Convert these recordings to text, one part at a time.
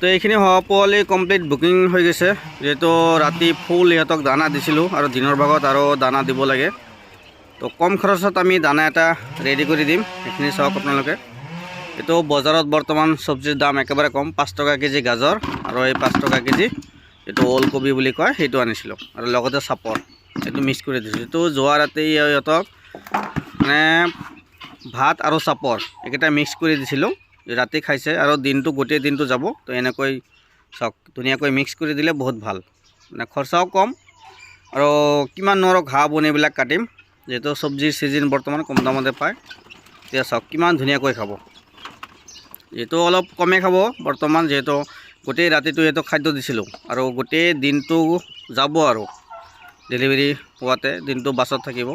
তো এইখিনি হোৱা পোৱালি কমপ্লিট বুকিং হৈ গৈছে। যিহেতু ৰাতি ফুল ইহঁতক দানা দিছিলোঁ আৰু দিনৰ ভাগত আৰু দানা দিব লাগে। তো কম খৰচত আমি দানা এটা ৰেডি কৰি দিম। সেইখিনি চাওক আপোনালোকে। এইটো বজাৰত বৰ্তমান চব্জিৰ দাম একেবাৰে কম, পাঁচ টকা কেজি গাজৰ আৰু এই পাঁচ টকা কেজি এইটো ওলকবি বুলি কয়, সেইটো আনিছিলোঁ। আৰু লগতে চাপৰ এইটো মিক্স কৰি দিছোঁ। এইটো যোৱা ৰাতি ইহঁতক মানে ভাত আৰু চাপৰ এইকেইটা মিক্স কৰি দিছিলোঁ। ৰাতি খাইছে আৰু দিনটো, গোটেই দিনটো যাব। তো এনেকৈ চাওক, ধুনীয়াকৈ মিক্স কৰি দিলে বহুত ভালো। মানে খৰচাও কম। আৰু কিমান নোৱাৰো ঘাঁহ বন এইবিলাক কাটিম, যিহেতু চব্জিৰ ছিজন বৰ্তমান কম দামতে পায়। এতিয়া চাওক, কিমান ধুনীয়াকৈ খাব। যিহেতু অলপ কমেই খাব, বৰ্তমান যিহেতু গোটেই ৰাতিটো সিহঁতক খাদ্য দিছিলোঁ। আৰু গোটেই দিনটো যাব আৰু। ডেলিভাৰী পোৱাতে দিনটো বাছত থাকিব।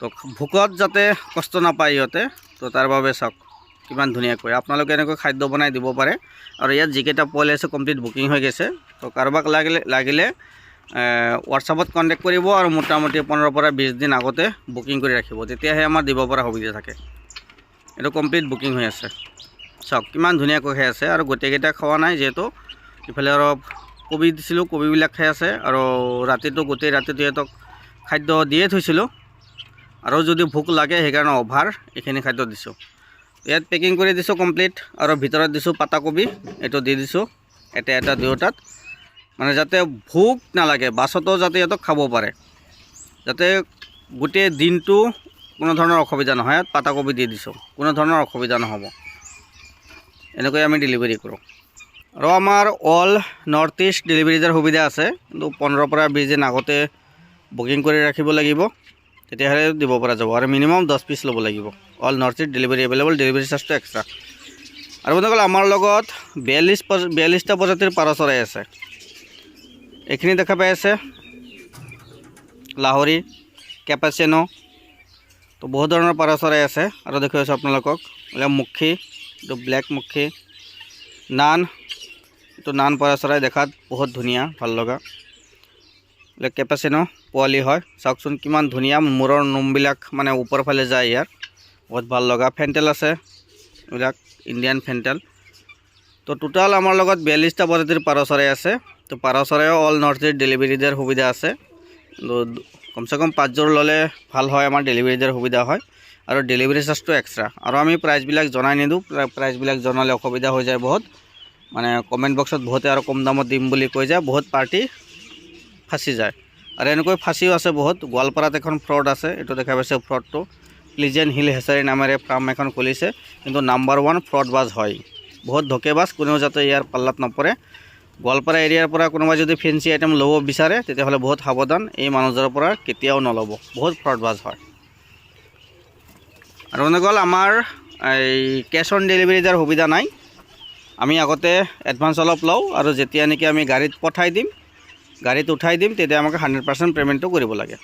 তো ভোকত যাতে কষ্ট নাপায় ইহঁতে, তো তাৰ বাবে চাওক। কিমান ধুনীয়াকৈ আপোনালোকে এনেকৈ খাদ্য বনাই দিব পাৰে। আৰু ইয়াত যিকেইটা পোৱালি আছে কমপ্লিট বুকিং হৈ গৈছে। তো কাৰোবাক লাগিলে লাগিলে হোৱাটছআপত কণ্টেক্ট কৰিব আৰু মোটামুটি পোন্ধৰৰ পৰা বিছ দিন আগতে বুকিং কৰি ৰাখিব। তেতিয়াহে আমাৰ দিব পৰা সুবিধা থাকে। এইটো কমপ্লিট বুকিং হৈ আছে। চাওক, কিমান ধুনীয়াকৈ খাই আছে। আৰু গোটেইকেইটা খোৱা নাই যিহেতু। ইফালে অলপ কবি দিছিলোঁ, কবিবিলাক খাই আছে। আৰু ৰাতিটো, গোটেই ৰাতিটো সিহঁতক খাদ্য দিয়ে থৈছিলোঁ। আৰু যদি ভোক লাগে, সেইকাৰণে অভাৰ এইখিনি খাদ্য দিছোঁ। ইয়াত পেকিং কৰি দিছোঁ কমপ্লিট আৰু ভিতৰত দিছোঁ পাতাকবি এইটো দি দিছোঁ, এটা এটা দুয়োটাত মানে যাতে ভোক নালাগে, বাছতো যাতে সিহঁতক খাব পাৰে। যাতে গোটেই দিনটো কোনো ধৰণৰ অসুবিধা নহয়, ইয়াত পাতাকবি দি দিছোঁ। কোনো ধৰণৰ অসুবিধা নহ'ব। এনেকৈ আমি ডেলিভাৰী কৰোঁ। আৰু আমাৰ অল নৰ্থ ইষ্ট ডেলিভাৰী দিয়াৰ সুবিধা আছে, কিন্তু পোন্ধৰৰ পৰা বিছ দিন আগতে বুকিং কৰি ৰাখিব লাগিব। তেতিয়াহ'লে দিব পৰা যাব আৰু মিনিমাম দহ পিচ ল'ব লাগিব। All north east delivery available delivery চাৰ্জটো এক্সট্ৰা আৰু বন্ধুসকল, আমাৰ লগত বিয়াল্লিছ প্ৰজ- বিয়াল্লিছটা প্ৰজাতিৰ পাৰ চৰাই আছে। এইখিনি দেখা পাই আছে। লাহৰি, কেপাচিনো, তো বহুত ধৰণৰ পাৰ চৰাই আছে। আৰু দেখুৱাই আছোঁ আপোনালোকক এইবিলাক মুখী, এইটো ব্লেক মুখী। নান, এইটো নান পাৰ চৰাই দেখাত বহুত ধুনীয়া, ভালো লগা। এইবিলাক কেপাচিনো পোৱালি হয়। চাওকচোন কিমান ধুনীয়া মূৰৰ নোমবিলাক মানে ওপৰ ফালে যায় ইয়াৰ। বহুত ভালো লগা ফেণ্টেল আছে, এইবিলাক ইণ্ডিয়ান ফেণ্টেল তো টোটাল আমাৰ লগত বিয়াল্লিছটা প্ৰজাতিৰ পাৰ চৰাই আছে। তো পাৰ চৰাইও অল নৰ্থ ইষ্ট ডেলিভাৰী দিয়াৰ সুবিধা আছে। কমচে কম পাঁচযোৰ ল'লে ভালো হয়, আমাৰ ডেলিভাৰী দিয়াৰ সুবিধা হয়। আৰু ডেলিভাৰী চাৰ্জটো এক্সট্ৰা আৰু আমি প্ৰাইচবিলাক জনাই নিদিওঁ প্ৰা- প্ৰাইচবিলাক জনালে অসুবিধা হৈ যায় বহুত। মানে কমেণ্ট বক্সত বহুতে আৰু কম দামত দিম বুলি কৈ যায়, বহুত পাৰ্টি ফাঁচি যায়। আৰু এনেকৈ ফাঁচিও আছে বহুত। গোৱালপাৰাত এখন ফ্ৰড আছে, এইটো দেখা পাইছে ফ্ৰডটো। প্লিজেন হিল হেচাৰী নামেৰে ফাৰ্ম এখন খুলিছে, কিন্তু নাম্বাৰ ওৱান ফ্ৰডবাজ হয়। বহুত ধকেবাজ, কোনেও যাতে ইয়াৰ পাল্লাত নপৰে। গোৱালপাৰা এৰিয়াৰ পৰা কোনোবাই যদি ফেঞ্চি আইটেম ল'ব বিচাৰে, তেতিয়াহ'লে বহুত সাৱধান, এই মানুহজনৰ পৰা কেতিয়াও নল'ব। বহুত ফ্ৰডবাজ হয়। আৰু মানে গ'ল আমাৰ, এই কেছ অন ডেলিভাৰী দিয়াৰ সুবিধা নাই। আমি আগতে এডভান্স অলপ লওঁ আৰু যেতিয়া নেকি আমি গাড়ীত পঠাই দিম গাড়ীত উঠাই দিম তেতিয়া আমাক হাণ্ড্ৰেড পাৰ্চেণ্ট পে'মেণ্টটো কৰিব লাগে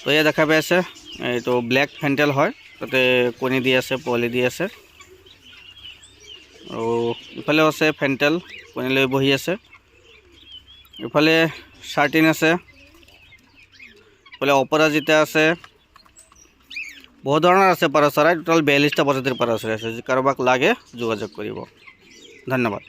তো এয়া দেখা পাই আছে এইটো ব্লেক ফেণ্টেল হয় তাতে কণী দি আছে পোৱালি দি আছে আৰু ইফালেও আছে ফেণ্টেল কণী লৈ বহি আছে ইফালে চাৰ্টিন আছে ইফালে অপৰাজিতা আছে বহুত ধৰণৰ আছে পাৰ চৰাই টোটেল বিয়াল্লিছটা প্ৰজাতিৰ পাৰ চৰাই আছে যদি কাৰোবাক লাগে যোগাযোগ কৰিব ধন্যবাদ